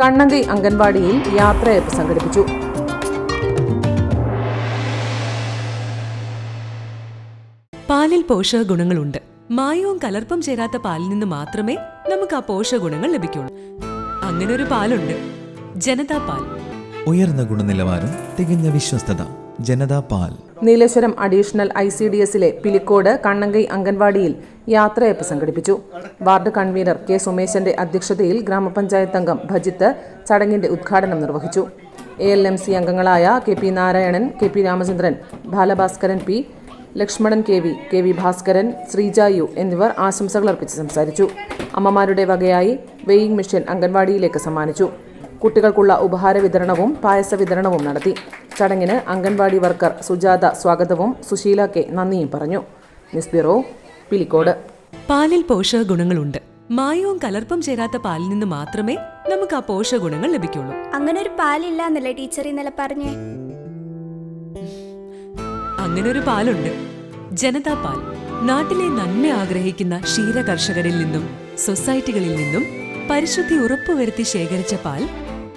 കണ്ണങ്കൈ അംഗൻവാടിയിൽ യാത്രയപ്പ് സംഘടിപ്പിച്ചു. പാലിൽ പോഷക ഗുണങ്ങളുണ്ട്. മായവും കലർപ്പും ചേരാത്ത പാലിൽ നിന്ന് മാത്രമേ നമുക്ക് ആ പോഷക ഗുണങ്ങൾ ലഭിക്കുള്ളൂ. അങ്ങനെ ഒരു പാലുണ്ട്. ജനതാ പാൽ. ഉയർന്ന ഗുണനിലവാരം തികഞ്ഞ വിശ്വസ്തത. ജനതാ പാൽ. Nileshwaram additional I C D എസിലെ പിലിക്കോട് കണ്ണങ്കൈ അംഗൻവാടിയിൽ യാത്രയപ്പ് സംഘടിപ്പിച്ചു. വാർഡ് കൺവീനർ കെ സുമേശന്റെ അധ്യക്ഷതയിൽ ഗ്രാമപഞ്ചായത്ത് അംഗം ഭജിത്ത് ചടങ്ങിന്റെ ഉദ്ഘാടനം നിർവഹിച്ചു. എ എൽ എം സി അംഗങ്ങളായ K P Narayanan K P Ramachandran Balabhaskaran P Lakshmanan K V K V Bhaskaran ശ്രീജായു എന്നിവർ ആശംസകൾ അർപ്പിച്ച് സംസാരിച്ചു. അമ്മമാരുടെ വകയായി വെയിങ് മെഷീൻ അംഗൻവാടിയിലേക്ക് സമ്മാനിച്ചു. കുട്ടികൾക്കുള്ള ഉപഹാര വിതരണവും പായസ വിതരണവും നടത്തി. ചടങ്ങിന് അംഗൻവാടി വർക്കർ സുജാത സ്വാഗതവും സുശീല കെ നന്ദിയും പറഞ്ഞു. News bureau Pilicode. പാലിൽ പോഷക ഗുണങ്ങളുണ്ട്. മായവും കലർപ്പും ചേരാത്ത പാലിൽ നിന്ന് മാത്രമേ നമുക്ക് ആ പോഷക ഗുണങ്ങൾ ലഭിക്കുള്ളൂ. അങ്ങനെ ഒരു പാലില്ല എന്നല്ലേ ടീച്ചർ ഇന്നലെ പറഞ്ഞേ? അങ്ങനെ ഒരു പാലുണ്ട്. ജനതാ പാൽ. നാട്ടിലെ നന്മ ആഗ്രഹിക്കുന്ന ക്ഷീര കർഷകരിൽ നിന്നും സൊസൈറ്റികളിൽ നിന്നും പരിശുദ്ധി ഉറപ്പുവരുത്തി ശേഖരിച്ച പാൽ